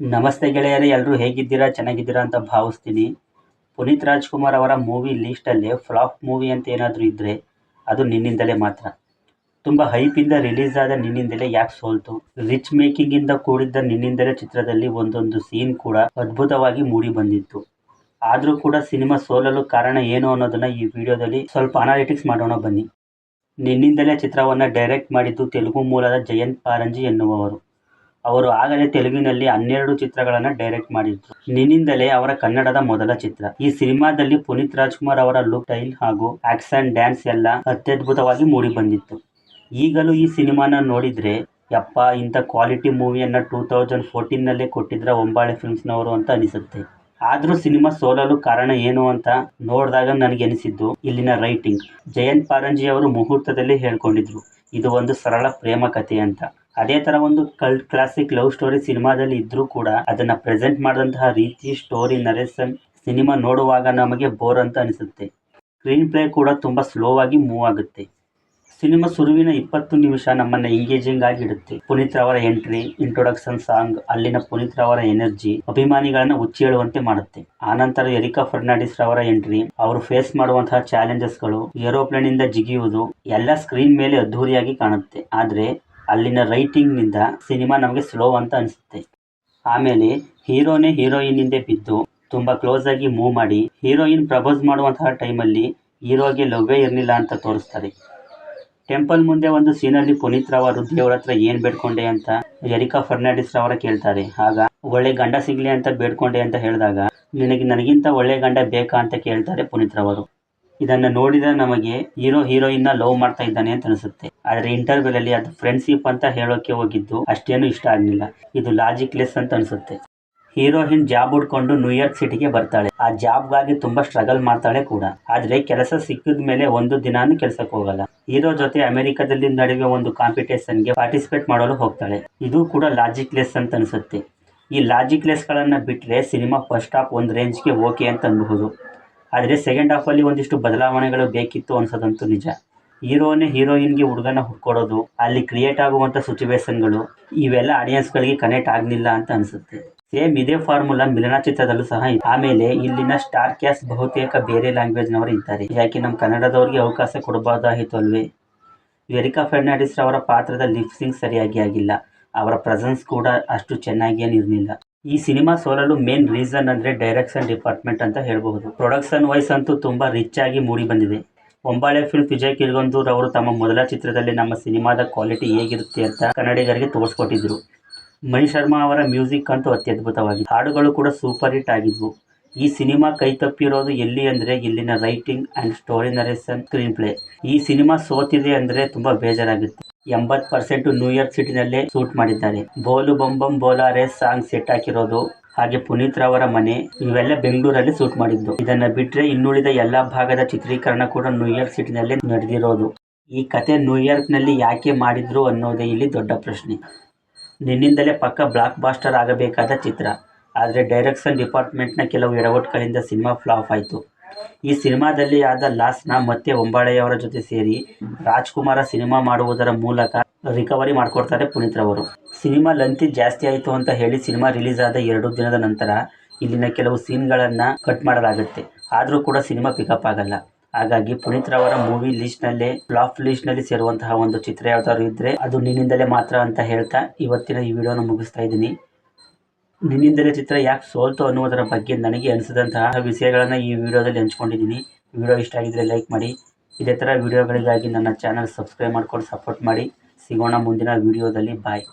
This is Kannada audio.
ನಮಸ್ತೆ ಗೆಳೆಯರೇ ಎಲ್ಲರೂ ಹೇಗಿದ್ದೀರಾ, ಚೆನ್ನಾಗಿದ್ದೀರಾ ಅಂತ ಭಾವಿಸ್ತೀನಿ. ಪುನೀತ್ ರಾಜ್ಕುಮಾರ್ ಅವರ ಮೂವಿ ಲೀಸ್ಟಲ್ಲಿ ಫ್ಲಾಪ್ ಮೂವಿ ಅಂತ ಏನಾದರೂ ಇದ್ದರೆ ಅದು ನಿನ್ನಿಂದಲೇ ಮಾತ್ರ. ತುಂಬ ಹೈಪಿಂದ ರಿಲೀಸ್ ಆದ ನಿನ್ನಿಂದಲೇ ಯಾಕೆ ಸೋಲ್ತು? ರಿಚ್ ಮೇಕಿಂಗಿಂದ ಕೂಡಿದ್ದ ನಿನ್ನಿಂದಲೇ ಚಿತ್ರದಲ್ಲಿ ಒಂದೊಂದು ಸೀನ್ ಕೂಡ ಅದ್ಭುತವಾಗಿ ಮೂಡಿ ಬಂದಿತ್ತು. ಆದರೂ ಕೂಡ ಸಿನಿಮಾ ಸೋಲಲು ಕಾರಣ ಏನು ಅನ್ನೋದನ್ನು ಈ ವಿಡಿಯೋದಲ್ಲಿ ಸ್ವಲ್ಪ ಅನಾಲಿಟಿಕ್ಸ್ ಮಾಡೋಣ ಬನ್ನಿ. ನಿನ್ನಿಂದಲೇ ಚಿತ್ರವನ್ನು ಡೈರೆಕ್ಟ್ ಮಾಡಿದ್ದು ತೆಲುಗು ಮೂಲದ ಜಯಂತ್ ಪಾರಂಜಿ ಎನ್ನುವವರು. ಅವರು ಆಗಲೇ ತೆಲುಗಿನಲ್ಲಿ ಹನ್ನೆರಡು ಚಿತ್ರಗಳನ್ನು ಡೈರೆಕ್ಟ್ ಮಾಡಿದ್ರು. ನಿನ್ನಿಂದಲೇ ಅವರ ಕನ್ನಡದ ಮೊದಲ ಚಿತ್ರ. ಈ ಸಿನಿಮಾದಲ್ಲಿ ಪುನೀತ್ ರಾಜ್ಕುಮಾರ್ ಅವರ ಲುಕ್ ಸ್ಟೈಲ್ ಹಾಗೂ ಆಕ್ಷನ್ ಡ್ಯಾನ್ಸ್ ಎಲ್ಲ ಅತ್ಯದ್ಭುತವಾಗಿ ಮೂಡಿ ಬಂದಿತ್ತು. ಈಗಲೂ ಈ ಸಿನಿಮಾನ ನೋಡಿದ್ರೆ, ಯಪ್ಪ, ಇಂಥ ಕ್ವಾಲಿಟಿ ಮೂವಿಯನ್ನು ಟೂ ತೌಸಂಡ್ ಫೋರ್ಟೀನ್ನಲ್ಲೇ ಕೊಟ್ಟಿದ್ರ ಒಂಬಾಳೆ ಫಿಲ್ಮ್ಸ್ನವರು ಅಂತ ಅನಿಸುತ್ತೆ. ಆದರೂ ಸಿನಿಮಾ ಸೋಲಲು ಕಾರಣ ಏನು ಅಂತ ನೋಡಿದಾಗ ನನಗೆ ಅನಿಸಿದ್ದು ಇಲ್ಲಿನ ರೈಟಿಂಗ್ ಜಯಂತ್ ಪಾರಂಜಿ ಅವರು ಮುಹೂರ್ತದಲ್ಲಿ ಹೇಳ್ಕೊಂಡಿದ್ರು, ಇದು ಒಂದು ಸರಳ ಪ್ರೇಮ ಕಥೆ ಅಂತ. ಅದೇ ತರ ಒಂದು ಕಲ್ಟ್ ಕ್ಲಾಸಿಕ್ ಲವ್ ಸ್ಟೋರಿ ಸಿನಿಮಾದಲ್ಲಿ ಇದ್ರೂ ಕೂಡ ಅದನ್ನ ಪ್ರೆಸೆಂಟ್ ಮಾಡಿದಂತಹ ರೀತಿ ಸ್ಟೋರಿ ನರೇಷನ್ ಸಿನಿಮಾ ನೋಡುವಾಗ ನಮಗೆ ಬೋರ್ ಅಂತ ಅನಿಸುತ್ತೆ. ಸ್ಕ್ರೀನ್ ಪ್ಲೇ ಕೂಡ ತುಂಬಾ ಸ್ಲೋ ಆಗಿ ಮೂವ್ ಆಗುತ್ತೆ. ಸಿನಿಮಾ ಸುರುವಿನ ಇಪ್ಪತ್ತು ನಿಮಿಷ ನಮ್ಮನ್ನ ಎಂಗೇಜಿಂಗ್ ಆಗಿ ಇಡುತ್ತೆ. ಪುನೀತ್ ರವರ ಎಂಟ್ರಿ ಇಂಟ್ರೊಡಕ್ಷನ್ ಸಾಂಗ್ ಅಲ್ಲಿನ ಪುನೀತ್ ರವರ ಎನರ್ಜಿ ಅಭಿಮಾನಿಗಳನ್ನ ಹೇಳುವಂತೆ ಮಾಡುತ್ತೆ. ಆನಂತರ ಎರಿಕಾ ಫರ್ನಾಂಡಿಸ್ ರವರ ಎಂಟ್ರಿ ಅವರು ಫೇಸ್ ಮಾಡುವಂತಹ ಚಾಲೆಂಜಸ್ಗಳು ಏರೋಪ್ಲೇನ್ ಇಂದ ಜಿಗಿಯುವುದು, ಎಲ್ಲ ಸ್ಕ್ರೀನ್ ಮೇಲೆ ಅದ್ಧೂರಿಯಾಗಿ ಕಾಣುತ್ತೆ. ಆದ್ರೆ ಅಲ್ಲಿನ ರೈಟಿಂಗ್ನಿಂದ ಸಿನಿಮಾ ನಮಗೆ ಸ್ಲೋ ಅಂತ ಅನಿಸುತ್ತೆ. ಆಮೇಲೆ ಹೀರೋನೇ ಹೀರೋಯಿನ್ ಹಿಂದೆ ಬಿದ್ದು ತುಂಬ ಕ್ಲೋಸ್ ಆಗಿ ಮೂವ್ ಮಾಡಿ ಹೀರೋಯಿನ್ ಪ್ರಪೋಸ್ ಮಾಡುವಂತಹ ಟೈಮಲ್ಲಿ ಹೀರೋಗೆ ಲವ್ವೇ ಇರಲಿಲ್ಲ ಅಂತ ತೋರಿಸ್ತಾರೆ. ಟೆಂಪಲ್ ಮುಂದೆ ಒಂದು ಸೀನಲ್ಲಿ ಪುನೀತ್ ರವರು ದೇವ್ರ ಹತ್ರ ಏನು ಬೇಡ್ಕೊಂಡೆ ಅಂತ ಎರಿಕಾ ಫರ್ನಾಂಡಿಸ್ ರವರ ಕೇಳ್ತಾರೆ. ಆಗ ಒಳ್ಳೆ ಗಂಡ ಸಿಗ್ಲಿ ಅಂತ ಬೇಡ್ಕೊಂಡೆ ಅಂತ ಹೇಳಿದಾಗ, ನಿನಗೆ, ನನಗಿಂತ ಒಳ್ಳೆ ಗಂಡ ಬೇಕಾ? ಅಂತ ಕೇಳ್ತಾರೆ ಪುನೀತ್ ರವರು ಇದನ್ನು ನೋಡಿದ ನಮಗೆ ಹೀರೋ ಹೀರೋಯಿನ್ನ ಲವ್ ಮಾಡ್ತಾ ಇದ್ದಾನೆ ಅಂತ ಅನಿಸುತ್ತೆ. ಆದರೆ ಇಂಟರ್ವ್ಯೂ ಅಲ್ಲಿ ಅದು ಫ್ರೆಂಡ್ಶಿಪ್ ಅಂತ ಹೇಳೋಕೆ ಹೋಗಿದ್ದು ಅಷ್ಟೇನು ಇಷ್ಟ ಆಗಲಿಲ್ಲ. ಇದು ಲಾಜಿಕ್ ಲೆಸ್ ಅಂತ ಅನಿಸುತ್ತೆ. ಹೀರೋಯಿನ್ ಜಾಬ್ ಹುಡ್ಕೊಂಡು ನ್ಯೂಯಾರ್ಕ್ ಸಿಟಿಗೆ ಬರ್ತಾಳೆ. ಆ ಜಾಬ್ಗಾಗಿ ತುಂಬಾ ಸ್ಟ್ರಗಲ್ ಮಾಡ್ತಾಳೆ ಕೂಡ. ಆದ್ರೆ ಕೆಲಸ ಸಿಕ್ಕಿದ ಮೇಲೆ ಒಂದು ದಿನಾನು ಕೆಲಸಕ್ಕೆ ಹೋಗಲ್ಲ. ಹೀರೋ ಜೊತೆ ಅಮೆರಿಕದಲ್ಲಿ ನಡೆಯುವ ಒಂದು ಕಾಂಪಿಟೇಷನ್ಗೆ ಪಾರ್ಟಿಸಿಪೇಟ್ ಮಾಡಲು ಹೋಗ್ತಾಳೆ. ಇದು ಕೂಡ ಲಾಜಿಕ್ ಲೆಸ್ ಅಂತ ಅನಿಸುತ್ತೆ. ಈ ಲಾಜಿಕ್ ಲೆಸ್ಗಳನ್ನು ಬಿಟ್ಟರೆ ಸಿನಿಮಾ ಫಸ್ಟ್ ಹಾಫ್ ಒಂದು ರೇಂಜ್ಗೆ ಓಕೆ ಅಂತ ಅನ್ಬಹುದು. ಆದರೆ ಸೆಕೆಂಡ್ ಹಾಫಲ್ಲಿ ಒಂದಿಷ್ಟು ಬದಲಾವಣೆಗಳು ಬೇಕಿತ್ತು ಅನ್ಸೋದಂತೂ ನಿಜ. ಹೀರೋನೇ ಹೀರೋಯಿನ್ಗೆ ಹುಡುಗನ ಹುಡ್ಕೊಡೋದು, ಅಲ್ಲಿ ಕ್ರಿಯೇಟ್ ಆಗುವಂಥ ಸಿಚುವೇಶನ್ಗಳು ಇವೆಲ್ಲ ಆಡಿಯನ್ಸ್ಗಳಿಗೆ ಕನೆಕ್ಟ್ ಆಗಲಿಲ್ಲ ಅಂತ ಅನಿಸುತ್ತೆ. ಸೇಮ್ ಇದೇ ಫಾರ್ಮುಲಾ ಮಿಲನ ಚಿತ್ರದಲ್ಲೂ ಸಹ ಇದೆ. ಆಮೇಲೆ ಇಲ್ಲಿನ ಸ್ಟಾರ್ ಕ್ಯಾಸ್ಟ್ ಬಹುತೇಕ ಬೇರೆ ಲ್ಯಾಂಗ್ವೇಜ್ನವರು ಇದ್ದಾರೆ. ಯಾಕೆ ನಮ್ಮ ಕನ್ನಡದವ್ರಿಗೆ ಅವಕಾಶ ಕೊಡಬಹುದಾಗಿತ್ತು ಅಲ್ವೇ? ವೆರಿಕಾ ಫರ್ನಾಂಡಿಸ್ ಅವರ ಪಾತ್ರದ ಲಿಪ್ಸಿಂಗ್ ಸರಿಯಾಗಿ ಆಗಿಲ್ಲ. ಅವರ ಪ್ರೆಸೆನ್ಸ್ ಕೂಡ ಅಷ್ಟು ಚೆನ್ನಾಗಿ ಏನಿರಲಿಲ್ಲ ಈ ಸಿನಿಮಾ ಸೋಲಲು ಮೇನ್ ರೀಸನ್ ಅಂದರೆ ಡೈರೆಕ್ಷನ್ ಡಿಪಾರ್ಟ್ಮೆಂಟ್ ಅಂತ ಹೇಳಬಹುದು. ಪ್ರೊಡಕ್ಷನ್ ವೈಸ್ ಅಂತೂ ತುಂಬ ರಿಚ್ ಆಗಿ ಮೂಡಿ ಬಂದಿದೆ. ಒಂಬಾಳೆ ಫಿಲ್ಮ್ ವಿಜಯ್ ಕಿರ್ಗೊಂದೂರ್ ಅವರು ತಮ್ಮ ಮೊದಲ ಚಿತ್ರದಲ್ಲಿ ನಮ್ಮ ಸಿನಿಮಾದ ಕ್ವಾಲಿಟಿ ಹೇಗಿರುತ್ತೆ ಅಂತ ಕನ್ನಡಿಗರಿಗೆ ತೋರಿಸ್ಕೊಟ್ಟಿದ್ರು. ಮಣಿ ಶರ್ಮಾ ಅವರ ಮ್ಯೂಸಿಕ್ ಅಂತೂ ಅತ್ಯದ್ಭುತವಾಗಿದೆ. ಹಾಡುಗಳು ಕೂಡ ಸೂಪರ್ ಹಿಟ್ ಆಗಿದ್ವು. ಈ ಸಿನಿಮಾ ಕೈ ತಪ್ಪಿರೋದು ಎಲ್ಲಿ ಅಂದರೆ ಇಲ್ಲಿನ writing and story narration screenplay ಈ ಸಿನಿಮಾ ಸೋತಿದೆ ಅಂದರೆ ತುಂಬ ಬೇಜಾರಾಗುತ್ತೆ. ಎಂಬತ್ತು ಪರ್ಸೆಂಟ್ ನ್ಯೂಯಾರ್ಕ್ ಸಿಟಿನಲ್ಲೇ ಶೂಟ್ ಮಾಡಿದ್ದಾರೆ. ಬೋಲು ಬೊಂಬಂ ಬೋಲಾರೆ ಸಾಂಗ್ ಸೆಟ್ ಹಾಕಿರೋದು, ಹಾಗೆ ಪುನೀತ್ ರವರ ಮನೆ, ಇವೆಲ್ಲ ಬೆಂಗಳೂರಲ್ಲಿ ಶೂಟ್ ಮಾಡಿದ್ದು. ಇದನ್ನ ಬಿಟ್ಟರೆ ಇನ್ನುಳಿದ ಎಲ್ಲಾ ಭಾಗದ ಚಿತ್ರೀಕರಣ ಕೂಡ ನ್ಯೂಯಾರ್ಕ್ ಸಿಟಿನಲ್ಲೇ ನಡೆದಿರೋದು. ಈ ಕತೆ ನ್ಯೂಯಾರ್ಕ್ನಲ್ಲಿ ಯಾಕೆ ಮಾಡಿದ್ರು ಅನ್ನೋದೇ ಇಲ್ಲಿ ದೊಡ್ಡ ಪ್ರಶ್ನೆ. ನಿನ್ನಿಂದಲೇ ಪಕ್ಕ ಬ್ಲಾಕ್ ಬಾಸ್ಟರ್ ಆಗಬೇಕಾದ ಚಿತ್ರ. ಆದರೆ ಡೈರೆಕ್ಷನ್ ಡಿಪಾರ್ಟ್ಮೆಂಟ್ನ ಕೆಲವು ಎಡವಟ್ಟುಗಳಿಂದ ಸಿನಿಮಾ ಫ್ಲಾಪ್ ಆಯಿತು. ಈ ಸಿನಿಮಾದಲ್ಲಿ ಆದ ಲಾಸ್ನ ಮತ್ತೆ ಒಂಬಾಳೆಯವರ ಜೊತೆ ಸೇರಿ ರಾಜ್ಕುಮಾರ ಸಿನಿಮಾ ಮಾಡುವುದರ ಮೂಲಕ ರಿಕವರಿ ಮಾಡ್ಕೊಡ್ತಾರೆ ಪುನೀತ್ ರವರು. ಸಿನಿಮಾ ಲಂತಿ ಜಾಸ್ತಿ ಆಯಿತು ಅಂತ ಹೇಳಿ ಸಿನಿಮಾ ರಿಲೀಸ್ ಆದ ಎರಡು ದಿನದ ನಂತರ ಇಲ್ಲಿನ ಕೆಲವು ಸೀನ್ಗಳನ್ನು ಕಟ್ ಮಾಡಲಾಗುತ್ತೆ. ಆದರೂ ಕೂಡ ಸಿನಿಮಾ ಪಿಕಪ್ ಆಗಲ್ಲ. ಹಾಗಾಗಿ ಪುನೀತ್ ರವರ ಮೂವಿ ಲಿಸ್ಟ್ನಲ್ಲೇ, ಫ್ಲಾಪ್ ಲಿಸ್ಟ್ನಲ್ಲಿ ಸೇರುವಂತಹ ಒಂದು ಚಿತ್ರ ಯಾವ್ದಾದ್ರು ಇದ್ದರೆ ಅದು ನಿನ್ನಿಂದಲೇ ಮಾತ್ರ ಅಂತ ಹೇಳ್ತಾ ಇವತ್ತಿನ ಈ ವಿಡಿಯೋನ ಮುಗಿಸ್ತಾ ಇದ್ದೀನಿ. ನಿನ್ನಿಂದಲೇ ಚಿತ್ರ ಯಾಕೆ ಸೋಲ್ತು ಅನ್ನುವುದರ ಬಗ್ಗೆ ನನಗೆ ಅನಿಸಿದಂತಹ ವಿಷಯಗಳನ್ನು ಈ ವಿಡಿಯೋದಲ್ಲಿ ಹಂಚ್ಕೊಂಡಿದ್ದೀನಿ. ವಿಡಿಯೋ ಇಷ್ಟ ಆಗಿದ್ರೆ ಲೈಕ್ ಮಾಡಿ. ಇದೇ ಥರ ವಿಡಿಯೋಗಳಿಗಾಗಿ ನನ್ನ ಚಾನಲ್ ಸಬ್ಸ್ಕ್ರೈಬ್ ಮಾಡ್ಕೊಂಡು ಸಪೋರ್ಟ್ ಮಾಡಿ. ಸಿಗೋಣ ಮುಂದಿನ ವಿಡಿಯೋದಲ್ಲಿ. ಬಾಯ್.